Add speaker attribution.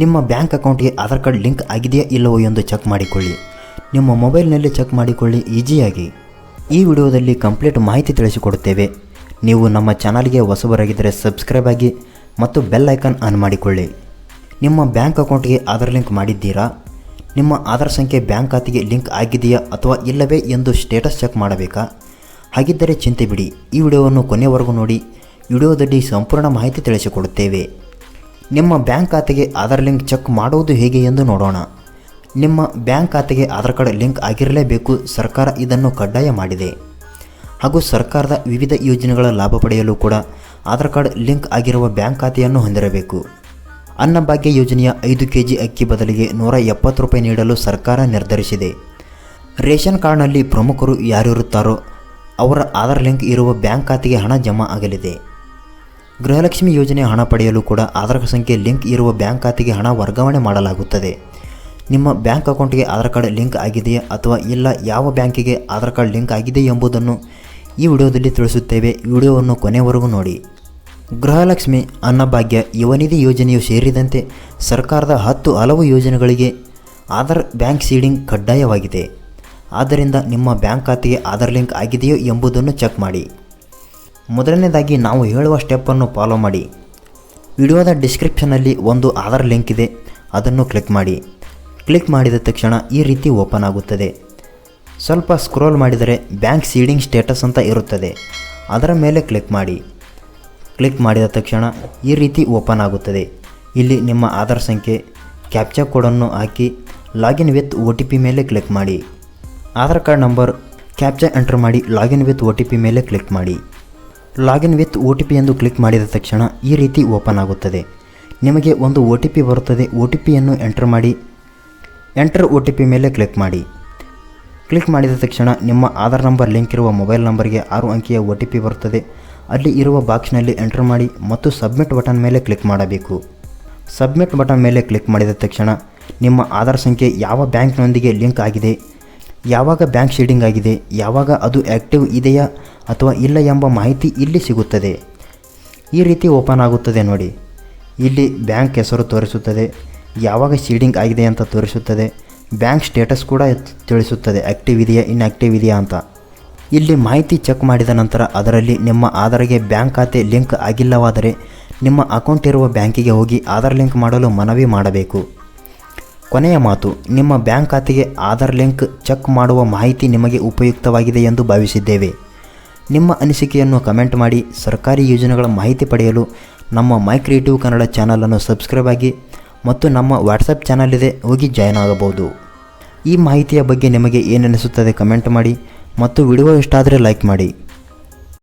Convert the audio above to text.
Speaker 1: ನಿಮ್ಮ ಬ್ಯಾಂಕ್ ಅಕೌಂಟ್ಗೆ Aadhaar card link ಆಗಿದೆಯಾ ಇಲ್ಲವೋ ಎಂದು ಚೆಕ್ ಮಾಡಿಕೊಳ್ಳಿ. ನಿಮ್ಮ ಮೊಬೈಲ್ನಲ್ಲಿ ಚೆಕ್ ಮಾಡಿಕೊಳ್ಳಿ ಈಸಿಯಾಗಿ ಈ ವಿಡಿಯೋದಲ್ಲಿ ಕಂಪ್ಲೀಟ್ ಮಾಹಿತಿ ತಿಳಿಸಿಕೊಡುತ್ತೇವೆ. ನೀವು ನಮ್ಮ ಚಾನಲ್ಗೆ ಹೊಸಬರಾಗಿದ್ದರೆ ಸಬ್ಸ್ಕ್ರೈಬ್ ಆಗಿ ಮತ್ತು ಬೆಲ್ ಐಕಾನ್ ಆನ್ ಮಾಡಿಕೊಳ್ಳಿ. ನಿಮ್ಮ ಬ್ಯಾಂಕ್ ಅಕೌಂಟ್ಗೆ ಆಧಾರ್ ಲಿಂಕ್ ಮಾಡಿದ್ದೀರಾ? ನಿಮ್ಮ ಆಧಾರ್ ಸಂಖ್ಯೆ ಬ್ಯಾಂಕ್ ಖಾತೆಗೆ ಲಿಂಕ್ ಆಗಿದೆಯಾ ಅಥವಾ ಇಲ್ಲವೇ ಎಂದು ಸ್ಟೇಟಸ್ ಚೆಕ್ ಮಾಡಬೇಕಾ? ಹಾಗಿದ್ದರೆ ಚಿಂತೆ ಬಿಡಿ ಈ ವಿಡಿಯೋವನ್ನು ಕೊನೆಯವರೆಗೂ ನೋಡಿ. ವಿಡಿಯೋದಲ್ಲಿ ಸಂಪೂರ್ಣ ಮಾಹಿತಿ ತಿಳಿಸಿಕೊಡುತ್ತೇವೆ. ನಿಮ್ಮ ಬ್ಯಾಂಕ್ ಖಾತೆಗೆ ಆಧಾರ್ ಲಿಂಕ್ ಚೆಕ್ ಮಾಡುವುದು ಹೇಗೆ ಎಂದು ನೋಡೋಣ. ನಿಮ್ಮ ಬ್ಯಾಂಕ್ ಖಾತೆಗೆ ಆಧಾರ್ ಕಾರ್ಡ್ ಲಿಂಕ್ ಆಗಿರಲೇಬೇಕು, ಸರ್ಕಾರ ಇದನ್ನು ಕಡ್ಡಾಯ ಮಾಡಿದೆ. ಹಾಗೂ ಸರ್ಕಾರದ ವಿವಿಧ ಯೋಜನೆಗಳ ಲಾಭ ಪಡೆಯಲು ಕೂಡ ಆಧಾರ್ ಕಾರ್ಡ್ ಲಿಂಕ್ ಆಗಿರುವ ಬ್ಯಾಂಕ್ ಖಾತೆಯನ್ನು ಹೊಂದಿರಬೇಕು. ಅನ್ನಭಾಗ್ಯ ಯೋಜನೆಯ ಐದು ಕೆ ಜಿ ಅಕ್ಕಿ ಬದಲಿಗೆ ನೂರ ಎಪ್ಪತ್ತು ರೂಪಾಯಿ ನೀಡಲು ಸರ್ಕಾರ ನಿರ್ಧರಿಸಿದೆ. ರೇಷನ್ ಕಾರ್ಡ್ನಲ್ಲಿ ಪ್ರಮುಖರು ಯಾರಿರುತ್ತಾರೋ ಅವರ ಆಧಾರ್ ಲಿಂಕ್ ಇರುವ ಬ್ಯಾಂಕ್ ಖಾತೆಗೆ ಹಣ ಜಮಾ ಆಗಲಿದೆ. ಗೃಹಲಕ್ಷ್ಮಿ ಯೋಜನೆ ಹಣ ಪಡೆಯಲು ಕೂಡ ಆಧಾರ್ ಸಂಖ್ಯೆ ಲಿಂಕ್ ಇರುವ ಬ್ಯಾಂಕ್ ಖಾತೆಗೆ ಹಣ ವರ್ಗಾವಣೆ ಮಾಡಲಾಗುತ್ತದೆ. ನಿಮ್ಮ ಬ್ಯಾಂಕ್ ಅಕೌಂಟ್ಗೆ ಆಧಾರ್ ಕಾರ್ಡ್ ಲಿಂಕ್ ಆಗಿದೆಯಾ ಅಥವಾ ಇಲ್ಲ, ಯಾವ ಬ್ಯಾಂಕಿಗೆ ಆಧಾರ್ ಕಾರ್ಡ್ ಲಿಂಕ್ ಆಗಿದೆ ಎಂಬುದನ್ನು ಈ ವಿಡಿಯೋದಲ್ಲಿ ತಿಳಿಸುತ್ತೇವೆ. ವಿಡಿಯೋವನ್ನು ಕೊನೆವರೆಗೂ ನೋಡಿ. ಗೃಹಲಕ್ಷ್ಮಿ ಅನ್ನಭಾಗ್ಯ ಯುವನಿಧಿ ಯೋಜನೆಯು ಸೇರಿದಂತೆ ಸರ್ಕಾರದ ಹತ್ತು ಹಲವು ಯೋಜನೆಗಳಿಗೆ ಆಧಾರ್ ಬ್ಯಾಂಕ್ ಸೀಡಿಂಗ್ ಕಡ್ಡಾಯವಾಗಿದೆ. ಆದ್ದರಿಂದ ನಿಮ್ಮ ಬ್ಯಾಂಕ್ ಖಾತೆಗೆ ಆಧಾರ್ ಲಿಂಕ್ ಆಗಿದೆಯೋ ಎಂಬುದನ್ನು ಚೆಕ್ ಮಾಡಿ. ಮೊದಲನೇದಾಗಿ ನಾವು ಹೇಳುವ ಸ್ಟೆಪ್ಪನ್ನು ಫಾಲೋ ಮಾಡಿ. ವಿಡಿಯೋದ ಡಿಸ್ಕ್ರಿಪ್ಷನಲ್ಲಿ ಒಂದು ಆಧಾರ್ ಲಿಂಕ್ ಇದೆ. ಅದನ್ನು ಕ್ಲಿಕ್ ಮಾಡಿ. ಕ್ಲಿಕ್ ಮಾಡಿದ ತಕ್ಷಣ ಈ ರೀತಿ ಓಪನ್ ಆಗುತ್ತದೆ. ಸ್ವಲ್ಪ ಸ್ಕ್ರೋಲ್ ಮಾಡಿದರೆ ಬ್ಯಾಂಕ್ ಸೀಡಿಂಗ್ ಸ್ಟೇಟಸ್ ಅಂತ ಇರುತ್ತದೆ. ಅದರ ಮೇಲೆ ಕ್ಲಿಕ್ ಮಾಡಿ. ಕ್ಲಿಕ್ ಮಾಡಿದ ತಕ್ಷಣ ಈ ರೀತಿ ಓಪನ್ ಆಗುತ್ತದೆ. ಇಲ್ಲಿ ನಿಮ್ಮ ಆಧಾರ್ ಸಂಖ್ಯೆ ಕ್ಯಾಪ್ಚಾ ಕೋಡನ್ನು ಹಾಕಿ login with O T P ಮೇಲೆ ಕ್ಲಿಕ್ ಮಾಡಿ. Aadhaar card number captcha enter ಮಾಡಿ login with O T P ಮೇಲೆ ಕ್ಲಿಕ್ ಮಾಡಿ. Login with O T P ಎಂದು ಕ್ಲಿಕ್ ಮಾಡಿದ ತಕ್ಷಣ ಈ ರೀತಿ ಓಪನ್ ಆಗುತ್ತದೆ. ನಿಮಗೆ ಒಂದು ಒ ಟಿ ಪಿ ಬರುತ್ತದೆ. ಒ ಟಿ ಪಿಯನ್ನು ಎಂಟರ್ ಮಾಡಿ. ಎಂಟರ್ ಒ ಟಿ ಪಿ ಮೇಲೆ ಕ್ಲಿಕ್ ಮಾಡಿ. ಕ್ಲಿಕ್ ಮಾಡಿದ ತಕ್ಷಣ ನಿಮ್ಮ ಆಧಾರ್ ನಂಬರ್, ಲಿಂಕ್ ಇರುವ ಮೊಬೈಲ್ ನಂಬರ್ಗೆ ಆರು ಅಂಕಿಯ ಒ ಟಿ ಪಿ ಬರುತ್ತದೆ. ಅಲ್ಲಿ ಇರುವ ಬಾಕ್ಸ್ನಲ್ಲಿ ಎಂಟರ್ ಮಾಡಿ ಮತ್ತು ಸಬ್ಮಿಟ್ ಬಟನ್ ಮೇಲೆ ಕ್ಲಿಕ್ ಮಾಡಬೇಕು. ಸಬ್ಮಿಟ್ ಬಟನ್ ಮೇಲೆ ಕ್ಲಿಕ್ ಮಾಡಿದ ತಕ್ಷಣ ನಿಮ್ಮ ಆಧಾರ್ ಸಂಖ್ಯೆ ಯಾವ ಬ್ಯಾಂಕ್ನೊಂದಿಗೆ ಲಿಂಕ್ ಆಗಿದೆ? ಯಾವಾಗ ಬ್ಯಾಂಕ್ ಶೀಡಿಂಗ್ ಆಗಿದೆ, ಯಾವಾಗ ಅದು ಆ್ಯಕ್ಟಿವ್ ಇದೆಯಾ ಅಥವಾ ಇಲ್ಲ ಎಂಬ ಮಾಹಿತಿ ಇಲ್ಲಿ ಸಿಗುತ್ತದೆ. ಈ ರೀತಿ ಓಪನ್ ಆಗುತ್ತದೆ ನೋಡಿ. ಇಲ್ಲಿ ಬ್ಯಾಂಕ್ ಹೆಸರು ತೋರಿಸುತ್ತದೆ, ಯಾವಾಗ ಶೀಡಿಂಗ್ ಆಗಿದೆ ಅಂತ ತೋರಿಸುತ್ತದೆ ಬ್ಯಾಂಕ್ ಸ್ಟೇಟಸ್ ಕೂಡ ತಿಳಿಸುತ್ತದೆ ಆ್ಯಕ್ಟಿವ್ ಇದೆಯಾ ಇನ್ಆ್ಯಕ್ಟಿವ್ ಇದೆಯಾ ಅಂತ. ಇಲ್ಲಿ ಮಾಹಿತಿ ಚೆಕ್ ಮಾಡಿದ ನಂತರ ಅದರಲ್ಲಿ ನಿಮ್ಮ ಆಧಾರ್ಗೆ ಬ್ಯಾಂಕ್ ಖಾತೆ ಲಿಂಕ್ ಆಗಿಲ್ಲವಾದರೆ ನಿಮ್ಮ ಅಕೌಂಟ್ ಇರುವ ಬ್ಯಾಂಕಿಗೆ ಹೋಗಿ ಆಧಾರ್ ಲಿಂಕ್ ಮಾಡಲು ಮನವಿ ಮಾಡಬೇಕು. ಕೊನೆಯ ಮಾತು, ನಿಮ್ಮ ಬ್ಯಾಂಕ್ ಖಾತೆಗೆ ಆಧಾರ್ ಲಿಂಕ್ ಚೆಕ್ ಮಾಡುವ ಮಾಹಿತಿ ನಿಮಗೆ ಉಪಯುಕ್ತವಾಗಿದೆ ಎಂದು ಭಾವಿಸಿದ್ದೇವೆ. ನಿಮ್ಮ ಅನಿಸಿಕೆಯನ್ನು ಕಮೆಂಟ್ ಮಾಡಿ, ಸರ್ಕಾರಿ ಯೋಜನೆಗಳ ಮಾಹಿತಿ ಪಡೆಯಲು ನಮ್ಮ ಮೈ ಕ್ರಿಯೇಟಿವ್ ಕನ್ನಡ ಚಾನಲನ್ನು ಸಬ್ಸ್ಕ್ರೈಬ್ ಆಗಿ ಮತ್ತು ನಮ್ಮ ವಾಟ್ಸಪ್ ಚಾನಲ್ ಇದೆ, ಹೋಗಿ ಜಾಯ್ನ್ ಆಗಬಹುದು. ಈ ಮಾಹಿತಿಯ ಬಗ್ಗೆ ನಿಮಗೆ ಏನನಿಸುತ್ತದೆ ಕಮೆಂಟ್ ಮಾಡಿ ಮತ್ತು ವಿಡಿಯೋ ಇಷ್ಟ ಆದರೆ ಲೈಕ್ ಮಾಡಿ.